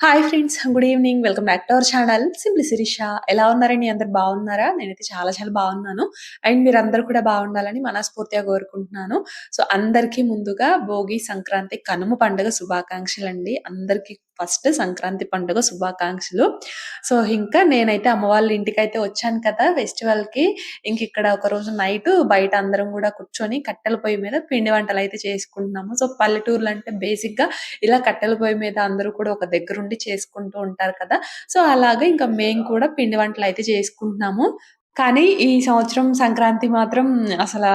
Hi friends good evening welcome back to our channel simply Sirisha ఎలా ఉన్నారండి? అందరు బాగున్నారా? నేనైతే చాలా చాలా బాగున్నాను. అండ్ మీరందరూ కూడా బాగుండాలని మనస్ఫూర్తిగా కోరుకుంటున్నాను. సో అందరికీ ముందుగా భోగి సంక్రాంతి కనుమ పండుగ శుభాకాంక్షలు అండి అందరికీ ఫస్ట్ సంక్రాంతి పండుగ శుభాకాంక్షలు. సో ఇంకా నేనైతే అమ్మ వాళ్ళ ఇంటికి అయితే వచ్చాను కదా ఫెస్టివల్కి ఇంక ఇక్కడ ఒక రోజు నైట్ బయట అందరం కూడా కూర్చొని కట్టెల పొయ్యి మీద పిండి వంటలు అయితే చేసుకుంటున్నాము. సో పల్లెటూర్లు అంటే బేసిక్గా ఇలా కట్టెల పొయ్యి మీద అందరూ కూడా ఒక దగ్గరుండి చేసుకుంటూ ఉంటారు కదా. సో అలాగా ఇంకా మేము కూడా పిండి వంటలు అయితే చేసుకుంటున్నాము. కానీ ఈ సంవత్సరం సంక్రాంతి మాత్రం అసలు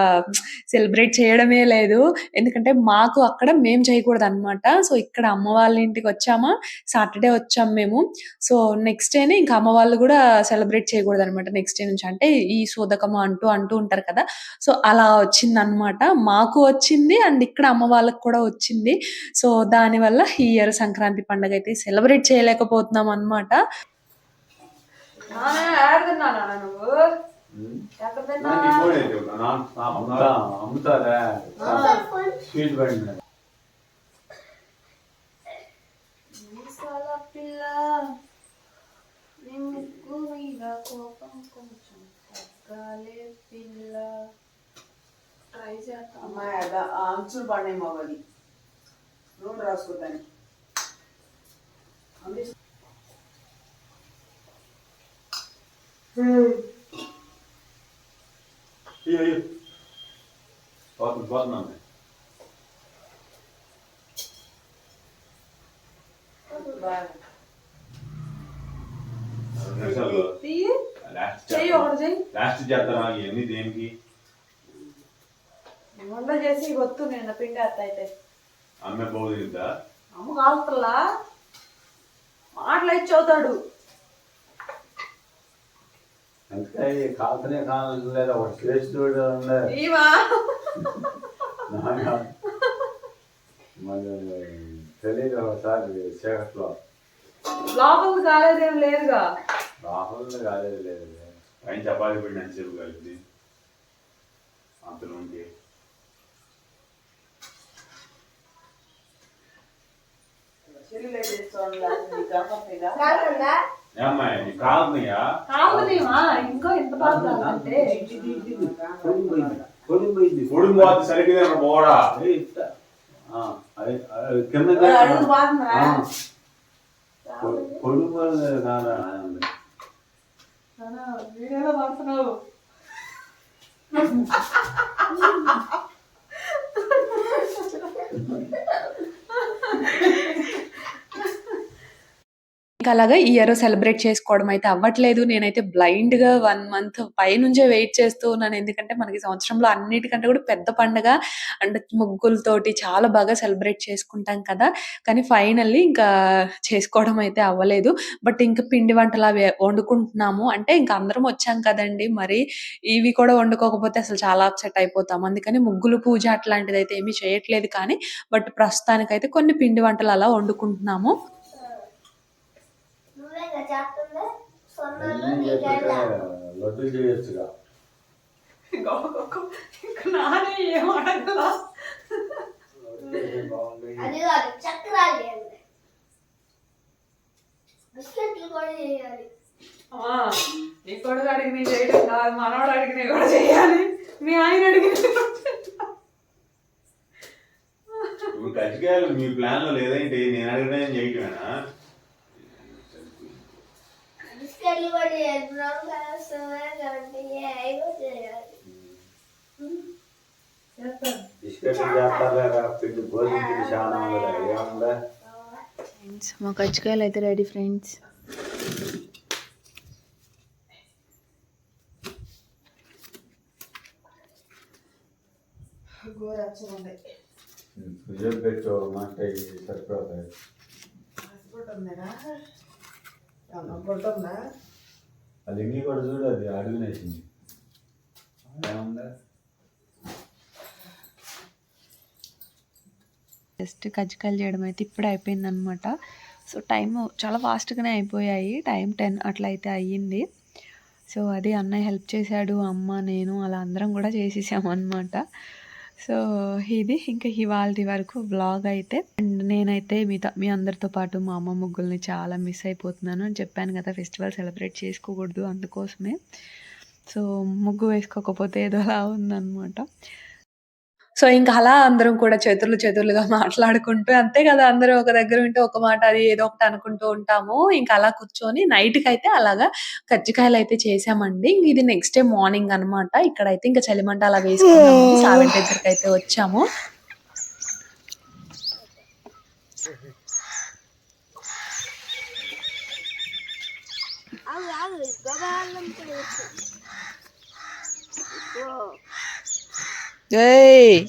సెలబ్రేట్ చేయడమే లేదు. ఎందుకంటే మాకు అక్కడ మేము చేయకూడదనమాట. సో ఇక్కడ అమ్మ వాళ్ళ ఇంటికి వచ్చామా సాటర్‌డే వచ్చాం మేము. సో నెక్స్ట్ డేనే ఇంకా అమ్మ వాళ్ళు కూడా సెలబ్రేట్ చేయకూడదనమాట నెక్స్ట్ డే నుంచి. అంటే ఈ సూదకము అంటూ అంటూ ఉంటారు కదా! సో అలా వచ్చింది అనమాట మాకు వచ్చింది అండ్ ఇక్కడ అమ్మ వాళ్ళకి కూడా వచ్చింది. సో దానివల్ల ఈ ఇయర్ సంక్రాంతి పండుగ అయితే సెలబ్రేట్ చేయలేకపోతున్నాం అనమాట. అమ్ముతారా? స్వీట్ బండి పిల్ల నిమ్ముకు మీద కోపం కొంచెం తగ్గాలే పిల్ల. ట్రై చేద్దాం అమ్మాయి అదా ఆ అంచులు పడినాయి మగది నూనె రాసుకోదాన్ని అయ్యో అయ్యో పోతుంది పోతున్నాను లాస్ట్ చేస్తారా ఇవన్నీ దేనికి వంట చేసి వత్తు నేను పిండి అత్త అయితే అమ్మే పోతుందా అమ్మ కాలుతల్లా మాటలు ఇచ్చి చదువుతాడు అందుకే కాల్తనే కాలేదు ఒక శ్రేష్ఠుడు మన తెలియదు ఒకసారి చీకట్లో లోపలికి కాలేదేం లేదుగా. రాహుల్ కాలేదు లేదు. పైన చపాతి పిండి అని చెప్పు కలిపి. అంతలో ఉంటే. చెల్లి చేస్తాను ఇంకో ఎంత బాగా కావాలంటే? పొడుగు పోతే సరిగ్గా పోడా కింద కాదా. వీడియోలో పడుతున్నావు ఇంకా అలాగా ఈ ఇయర్ సెలబ్రేట్ చేసుకోవడం అయితే అవ్వట్లేదు. నేనైతే బ్లైండ్గా వన్ మంత్ పైనుంచే వెయిట్ చేస్తూ ఉన్నాను. ఎందుకంటే మనకి సంవత్సరంలో అన్నిటికంటే కూడా పెద్ద పండగ అండ్ ముగ్గులతోటి చాలా బాగా సెలబ్రేట్ చేసుకుంటాం కదా. కానీ ఫైనల్లీ ఇంకా చేసుకోవడం అయితే అవ్వలేదు. బట్ ఇంకా పిండి వంటలు అవి వండుకుంటున్నాము. అంటే ఇంకా అందరం వచ్చాం కదండి. మరి ఇవి కూడా వండుకోకపోతే అసలు చాలా అప్సెట్ అయిపోతాం. అందుకని ముగ్గులు పూజ అట్లాంటిది అయితే ఏమీ చేయట్లేదు కానీ బట్ ప్రస్తుతానికైతే కొన్ని పిండి వంటలు అలా వండుకుంటున్నాము. లడ్డు చేయొచ్చుగా. నానే ఏం అడగలా? అది కాదు చక్రాలు చేయాలి. బిస్కెట్లు కూడా చేయాలి. నీ కొడుకు అడిగి నీ చేయడం కాదు మనోడు అడిగి నీ కూడా చేయాలి. మీ ఆయన అడిగి నీ కూడా చేయాలి. ఇప్పుడు కజ్జికాయలు మీ ప్లాన్లో లేదంటే నేను అడగడం చేయటమేనా? బిస్కెట్లు కూడా చేయాలి. బ్రౌన్ కలర్ సోయా కాబట్టి అవి కూడా చేయాలి ఫ్రెండ్స్ మా కజ్జికాయలు అయితే రెడీ ఫ్రెండ్స్ పెట్టు మాట సరిపోతాయి హాస్పిటల్ ఉందేనా ఏమన్నా గుడ్డ ఉందా అది కూడా చూడు అది అడుగునేసింది ఏముందా? జస్ట్ కజ్జికాయలు చేయడం అయితే ఇప్పుడే అయిపోయింది అనమాట సో టైం చాలా ఫాస్ట్గానే అయిపోయాయి. టైం టెన్ అట్లా అయితే అయ్యింది. సో అది అన్నయ్య హెల్ప్ చేశాడు అమ్మ నేను అలా అందరం కూడా చేసేసాం అనమాట సో ఇది ఇంకా ఇవాళ వరకు వ్లాగ్ అయితే. అండ్ నేనైతే మీతో మీ అందరితో పాటు మా అమ్మ ముగ్గుల్ని చాలా మిస్ అయిపోతున్నాను. అని చెప్పాను కదా ఫెస్టివల్ సెలబ్రేట్ చేసుకోకూడదు అందుకోసమే. సో ముగ్గు వేసుకోకపోతే ఏదో అలా ఉందన్నమాట. సో ఇంకా అలా అందరం కూడా చేతులు చేతులుగా మాట్లాడుకుంటూ అంతే కదా అందరూ ఒక దగ్గర ఉంటే ఒక మాట అది ఏదో ఒకటి అనుకుంటూ ఉంటాము. ఇంకా అలా కూర్చొని నైట్కి అయితే అలాగా కజ్జికాయలు అయితే చేసామండి. ఇంక ఇది నెక్స్ట్ డే మార్నింగ్ అన్నమాట. ఇక్కడైతే ఇంకా చలిమంట అలా వేసుకున్నాము. సావెంట్ దగ్గరికి అయితే వచ్చాము ఏయ్.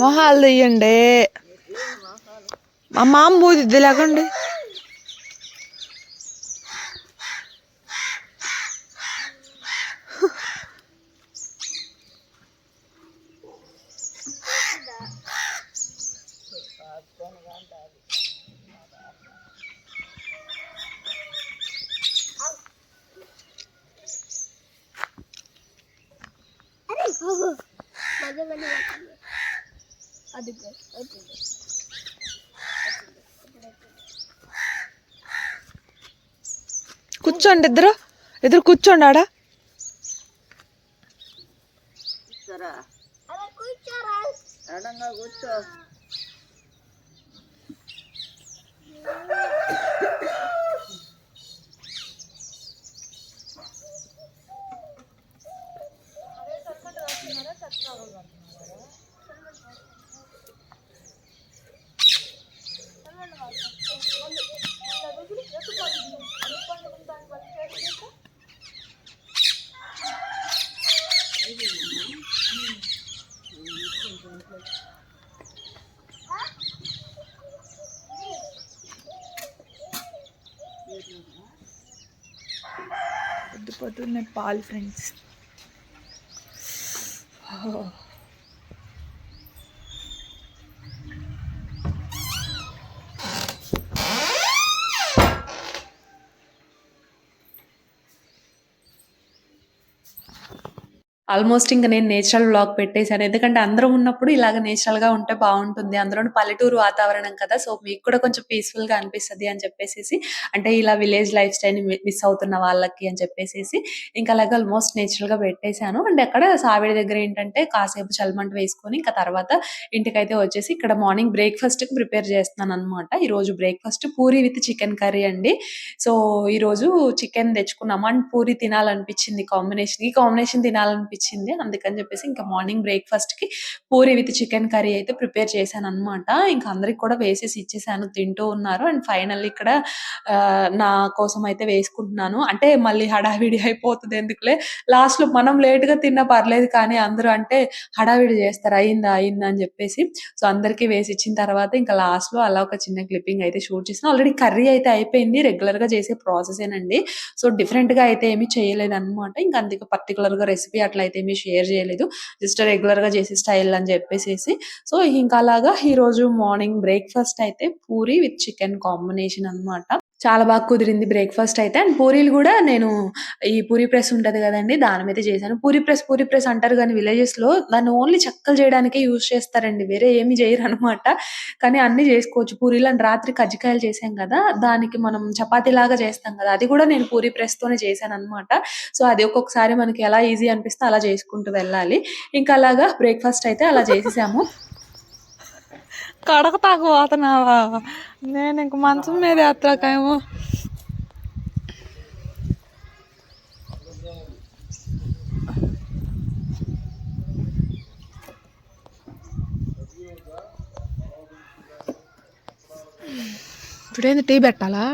మొహాలు తీయండి. మా మామ మూదిద్ది లేకండి. అది కూర్చోండి ఇద్దరు. ఇద్దరు కూర్చోండి ఆడ అలా కూర్చోరా పొద్దు పొద్దున్నే పాలు ఫ్రెండ్స్ ఆల్మోస్ట్ ఇంకా నేను నేచురల్ బ్లాగ్ పెట్టేశాను. ఎందుకంటే అందరం ఉన్నప్పుడు ఇలాగ నేచురల్గా ఉంటే బాగుంటుంది. అందులో పల్లెటూరు వాతావరణం కదా సో మీకు కూడా కొంచెం పీస్ఫుల్గా అనిపిస్తది అని చెప్పేసి అంటే ఇలా విలేజ్ లైఫ్ స్టైల్ మిస్ అవుతున్న వాళ్ళకి అని చెప్పేసి ఇంకా అలాగే ఆల్మోస్ట్ నేచురల్గా పెట్టేశాను. అండ్ అక్కడ సావిడి దగ్గర ఏంటంటే కాసేపు చల్మంట వేసుకొని ఇంకా తర్వాత ఇంటికైతే వచ్చేసి ఇక్కడ మార్నింగ్ బ్రేక్ఫాస్ట్కి ప్రిపేర్ చేస్తున్నాను అనమాట ఈ రోజు breakfast puri with chicken curry అండి. సో ఈ రోజు చికెన్ తెచ్చుకున్నాము. అండ్ పూరి తినాలనిపించింది కాంబినేషన్ ఈ కాంబినేషన్ తినాలనిపించింది అందుకని చెప్పేసి ఇంకా మార్నింగ్ బ్రేక్ఫాస్ట్కి పూరి విత్ చికెన్ కర్రీ అయితే ప్రిపేర్ చేశాను అనమాట ఇంకా అందరికి కూడా వేసేసి ఇచ్చేసాను. తింటూ ఉన్నారు. అండ్ ఫైనల్ ఇక్కడ నా కోసం అయితే వేసుకుంటున్నాను. అంటే మళ్ళీ హడావిడి అయిపోతుంది ఎందుకులే? లాస్ట్లో మనం లేట్గా తిన్నా పర్లేదు కానీ అందరూ అంటే హడావిడి చేస్తారు. అయిందా అయిందా అని చెప్పేసి. సో అందరికీ వేసి ఇచ్చిన తర్వాత ఇంకా లాస్ట్లో అలా ఒక చిన్న క్లిప్పింగ్ అయితే షూట్ చేసిన. ఆల్రెడీ కర్రీ అయితే అయిపోయింది. రెగ్యులర్గా చేసే ప్రాసెస్ ఏనండి. సో డిఫరెంట్గా అయితే ఏమీ చేయలేదు అనమాట ఇంకా అందుకే పర్టికులర్గా రెసిపీ అట్లా అయితే ఏమీ షేర్ చేయలేదు. జస్ట్ రెగ్యులర్గా చేసే స్టైల్ అని చెప్పేసేసి. సో ఇంకా అలాగా ఈరోజు మార్నింగ్ బ్రేక్ఫాస్ట్ అయితే పూరి విత్ చికెన్ కాంబినేషన్ అన్నమాట. చాలా బాగా కుదిరింది బ్రేక్ఫాస్ట్ అయితే. అండ్ పూరీలు కూడా నేను ఈ పూరి ప్రెస్ ఉంటది కదండి దాని మీద చేశాను. పూరి ప్రెస్ పూరి ప్రెస్ అంటారు కానీ విలేజెస్లో దాన్ని ఓన్లీ చెక్కలు చేయడానికే యూజ్ చేస్తారండి. వేరే ఏమి చేయరు అనమాట కానీ అన్ని చేసుకోవచ్చు. పూరీలు అని రాత్రి కజ్జికాయలు చేసాం కదా దానికి మనం చపాతీ లాగా చేస్తాం కదా అది కూడా నేను పూరి ప్రెస్ తోనే చేశాను అనమాట సో అది ఒక్కొక్కసారి మనకి ఎలా ఈజీ అనిపిస్తే అలా చేసుకుంటూ వెళ్ళాలి. ఇంకా అలాగా బ్రేక్ఫాస్ట్ అయితే అలా చేసేసాము. కడకతాకు పోతున్నావా? నేను ఇంక మంచం మీద ఎత్తాకేమో. ఇప్పుడేంది టీ పెట్టాలా?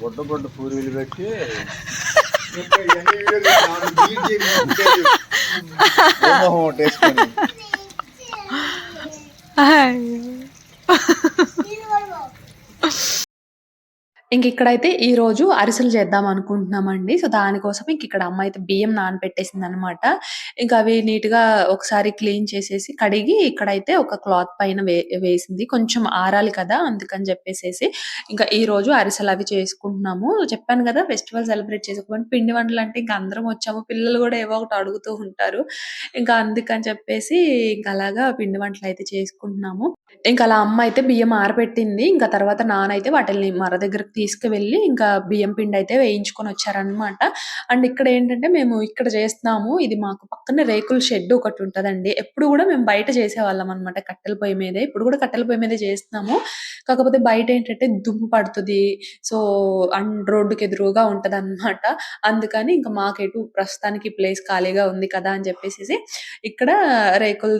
బొడ్డ బొడ్డ పూరీలు పెట్టి ఇంక ఇక్కడైతే రోజు అరిసెలు చేద్దాం అనుకుంటున్నామండి. సో, దానికోసం ఇంక ఇక్కడ అమ్మ అయితే బియ్యం నానబెట్టేసిందనమాట. ఇంకా అవి నీట్గా ఒకసారి క్లీన్ చేసేసి, కడిగి ఇక్కడైతే ఒక క్లాత్ పైన వే వేసింది. కొంచెం ఆరాలి కదా! అందుకని చెప్పేసేసి ఇంకా ఈ రోజు అరిసెలు అవి చేసుకుంటున్నాము. చెప్పాను కదా! ఫెస్టివల్ సెలబ్రేట్ చేసుకోమని. పిండి వంటలు అంటే ఇంకా అందరం వచ్చాము. పిల్లలు కూడా ఏవో ఒకటి అడుగుతూ ఉంటారు. ఇంకా అందుకని చెప్పేసి ఇంకా అలాగా పిండి వంటలు అయితే చేసుకుంటున్నాము. ఇంకా అలా అమ్మ అయితే బియ్యం ఆరబెట్టింది. ఇంకా తర్వాత నాన్న అయితే వాటిని మర దగ్గరకి తీసుకువెళ్ళి ఇంకా బియ్యం పిండయితే వేయించుకొనొచ్చారనమాట. అండ్ ఇక్కడేంటంటే మేము ఇక్కడ చేస్తున్నాము. ఇది మాకు పక్కనే రేకుల షెడ్ ఒకటుంటదండి. ఎప్పుడు గూడా మేము బయట చేసేవాళ్ళం అనమాట కట్టెల పొయ్యి మీదే. ఇప్పుడు గూడా కట్టెల పొయ్యి మీదే చేస్తున్నాము. కాకపోతే బయటేంటంటే దుమ్ము పడుతది. సో, అండ్ రోడ్డుకి ఎదురుగా ఉంటదనమాట. అందుకని ఇంక మాకెటు ప్రస్తుతానికి ప్లేస్ ఖాళీగా ఉంది కదా! అని చెప్పేసేసి ఇక్కడ రేకుల్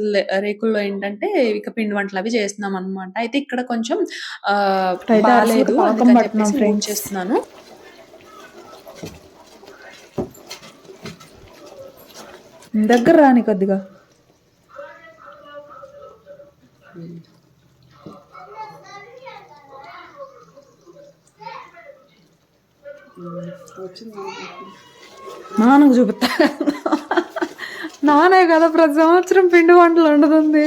రేకుల్లో ఏంటంటే ఇక పిండి. అయితే ఇక్కడ కొంచెం ఆహ్, అయితే అరిసెలకి బాలేదు. పాకం అందుకని చెప్పేసి ఫ్రెండ్స్. ఊడ్చేస్తున్నాను. దగ్గర రాని కొద్దిగా. నాన్నకు చూపిత్తా. నానే కదా ప్రతి సంవత్సరం పిండి వంటలు వండుతుంది.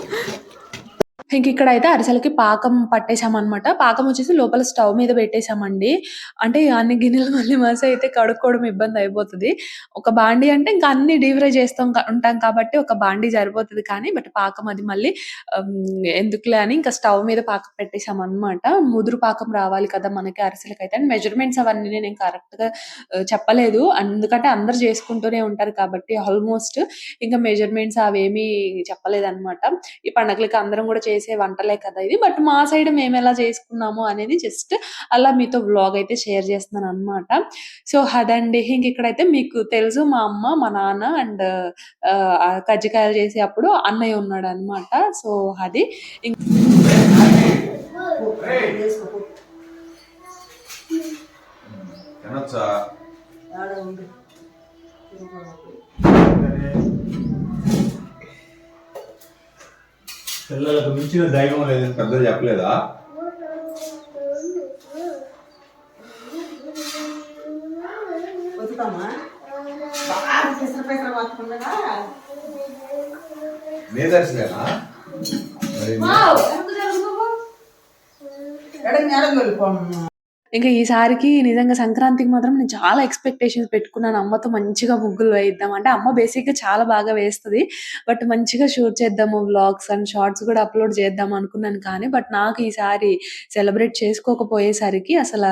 ఇంక ఇక్కడైతే అరిసెలకి పాకం పట్టేశామన్నమాట. పాకం వచ్చేసి లోపల స్టవ్ మీద పెట్టేశామండి. అంటే అన్ని గిన్నెలు మళ్ళీ మసి అయితే కడుక్కోవడం అయిపోతుంది. ఒక బాండీ అంటే ఇంకా అన్ని డీవ్రై చేస్తాం ఉంటాం కాబట్టి ఒక బాండీ సరిపోతుంది కానీ బట్ పాకం అది మళ్ళీ ఎందుకులే అని ఇంకా స్టవ్ మీద పాకం పెట్టేశామన్నమాట. ముదురు పాకం రావాలి కదా! మనకి అరిసెలకైతే. అండ్ మెజర్‌మెంట్స్ అవన్నీ నేను కరెక్ట్‌గా గా చెప్పలేదు. ఎందుకంటే అందరు చేసుకుంటూనే ఉంటారు కాబట్టి ఆల్మోస్ట్ ఇంకా మెజర్‌మెంట్స్ అవేమీ చెప్పలేదన్నమాట. ఈ పండగలకి అందరం కూడా చేసి వంటలే కదా ఇది. బట్ మా సైడ్ మేమెలా చేసుకున్నాము అనేది జస్ట్ అలా మీతో వ్లాగ్ అయితే షేర్ చేస్తున్నాననమాట. సో, అదండి. ఇంక ఇక్కడైతే మీకు తెలుసు మా అమ్మ, మా నాన్న అండ్ కజ్జికాయలు చేసే అప్పుడు అన్నయ్య ఉన్నాడనమాట. సో, అది. ఇం వేసుకో పో. తినొచ్చా? పిల్లలకు మించిన దైవం లేదని పెద్దలు చెప్పలేదా? వదుతామా బాగా పిసర పిసర పట్టుకుండగా నీ దర్శలేనా? మరి ఎడం ఎడం వెళ్ళిపోమ్మా ఇంకా ఈసారికి నిజంగా సంక్రాంతికి మాత్రం నేను చాలా ఎక్స్‌పెక్టేషన్స్ పెట్టుకున్నాను. అమ్మతో మంచిగా ముగ్గులు వేయిద్దాం. అంటే అమ్మ బేసిక్‌గా చాలా బాగా వేస్తుంది బట్ మంచిగా షూట్ చేద్దాము వ్లాగ్స్ అండ్ షార్ట్స్ కూడా అప్‌లోడ్ చేద్దాం అనుకున్నాను కానీ బట్ నాకు ఈసారి సెలబ్రేట్ చేసుకోకపోయేసరికి అసలు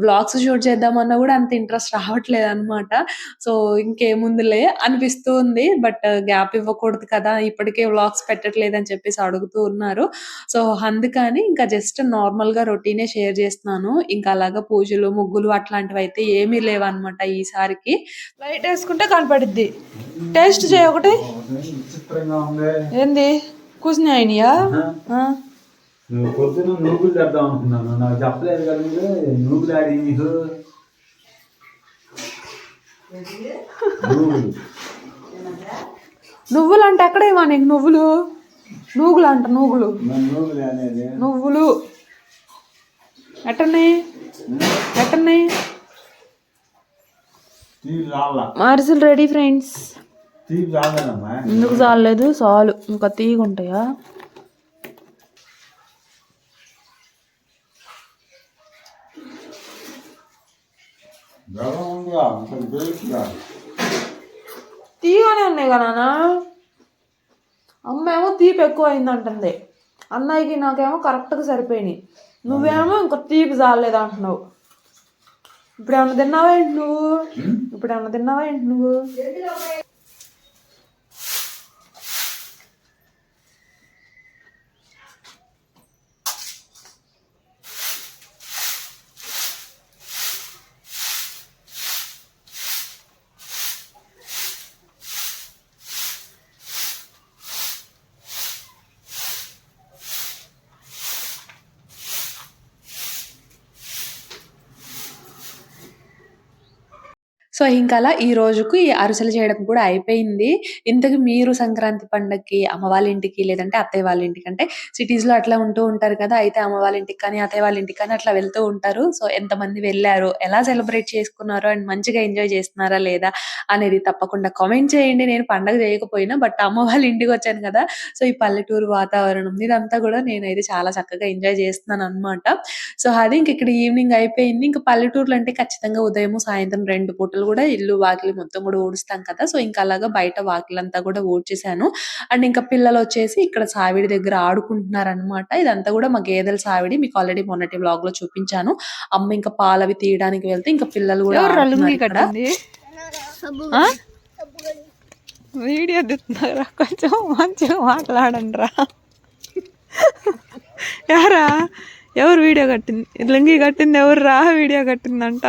వ్లాగ్స్ షూట్ చేద్దామన్నా కూడా అంత ఇంట్రెస్ట్ రావట్లేదనమాట. సో, ఇంకేముందులే అనిపిస్తూ ఉంది. బట్ గ్యాప్ ఇవ్వకూడదు కదా! ఇప్పటికే వ్లాగ్స్ అని చెప్పేసి అడుగుతూ ఉన్నారు. సో, అందుకని ఇంకా జస్ట్ నార్మల్‌గా రొటీనే షేర్ చేస్తున్నాను. ఇంకా అలాగా పూజలు, ముగ్గులు అట్లాంటివయితే ఏమీ లేవనమాట ఈసారికి. లైట్ వేసుకుంటే కనపడిద్ది. టేస్ట్ చేయి ఒకటి. ఏంది? కూసినాయి అయినయా? ఆ. నువ్వు పొద్దున నూగులు తెద్దాం అనుకున్నాను నాకు చెప్పలేదు కదా మీరు నూగులు ఆడి నీకు నూగులు నువ్వులు అంటే ఎక్కడేమా నీకు నువ్వులు? నూగులు అంట నూగులు. నువ్వులు. ఎట్టున్నాయి? రావాలా అరిసెలు రెడీ ఫ్రెండ్స్. ఎందుకు చాలేదు? చాలు. ఇంకా తీగ ఉంటాయా? తీయగానే ఉన్నాయి కదా నాన్న అమ్మ ఏమో తీపి ఎక్కువ అయిందంటుంది అన్నయ్యకి నాకేమో కరెక్ట్గా సరిపోయినాయి నువ్వేమో ఇంకా తీపి చాలేదు అంటున్నావు. ఇప్పుడు ఏమన్నా తిన్నావా ఏంటి నువ్వు? ఇప్పుడు ఏమన్నా తిన్నావా ఏంటి నువ్వు? సో ఇంకా అలా ఈ రోజుకు ఈ అరిసెలు చేయడం కూడా అయిపోయింది. ఇంతకి మీరు సంక్రాంతి పండగకి అమ్మ వాళ్ళ ఇంటికి లేదంటే అత్తయ్య వాళ్ళ ఇంటికి అంటే సిటీస్‌లో అట్లా ఉంటూ ఉంటారు కదా! అయితే అమ్మ వాళ్ళ ఇంటికి కానీ, అత్తయ్య వాళ్ళ ఇంటికి కానీ అట్లా వెళ్తూ ఉంటారు. సో ఎంతమంది వెళ్ళారు? ఎలా సెలబ్రేట్ చేసుకున్నారు? అండ్ మంచిగా ఎంజాయ్ చేస్తున్నారా లేదా? అనేది తప్పకుండా కామెంట్ చేయండి. నేను పండగ చేయకపోయినా బట్ అమ్మ వాళ్ళ ఇంటికొచ్చాను కదా! సో ఈ పల్లెటూరు వాతావరణం ఇదంతా కూడా నేనైతే చాలా చక్కగా ఎంజాయ్ చేస్తున్నాననమాట. సో అది ఇంక ఇక్కడ ఈవినింగ్ అయిపోయింది. ఇంక పల్లెటూర్లో అంటే ఖచ్చితంగా ఉదయము, సాయంత్రం 2 పూటలు కూడా ఇల్లు, వాకిలి మొత్తం కూడా ఊడుస్తాం కదా! సో ఇంకా అలాగా బయట వాకిలంతా కూడా ఊడ్చేసాను. అండ్ ఇంకా పిల్లలొచ్చేసి ఇక్కడ సావిడి దగ్గర ఆడుకుంటున్నారనమాట. ఇదంతా కూడా మా గేదెల సావిడి. మీకు ఆల్రెడీ మొన్నటి వ్లాగ్‌లో చూపించాను. అమ్మ ఇంకా పాలవి తీయడానికి వెళ్తే ఇంకా పిల్లలు కూడా? వీడియో తీస్తున్నారా కొంచెం మంచిగా మాట్లాడండి రా యారా ఎవరు వీడియో కట్టింది లుంగీ కట్టింది ఎవరు రా వీడియో కట్టిందంట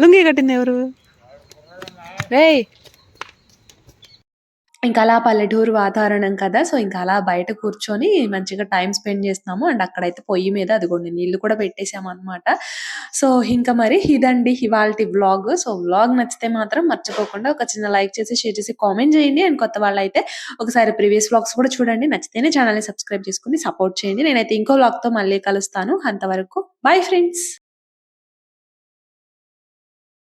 లుంగీ కట్టింది ఎవరు రే ఇంకా అలా పల్లెటూరు వాతావరణం కదా! సో ఇంకా అలా బయట కూర్చొని మంచిగా టైం స్పెండ్ చేస్తున్నాము. అండ్ అక్కడైతే పొయ్యి మీద అదిగోండి నీళ్ళు కూడా పెట్టేసాము అనమాట సో ఇంకా మరి ఇదండి ఇవాళ వ్లాగ్. సో వ్లాగ్ నచ్చితే మాత్రం మర్చిపోకుండా ఒక చిన్న లైక్ చేసి, షేర్ చేసి, కామెంట్ చేయండి. అండ్ కొత్త వాళ్ళు అయితే ఒకసారి ప్రీవియస్ వ్లాగ్స్ కూడా చూడండి. నచ్చితేనే ఛానల్ని సబ్స్క్రైబ్ చేసుకొని సపోర్ట్ చేయండి. నేనైతే ఇంకో వ్లాగ్‌తో మళ్ళీ కలుస్తాను. అంతవరకు బాయ్ ఫ్రెండ్స్.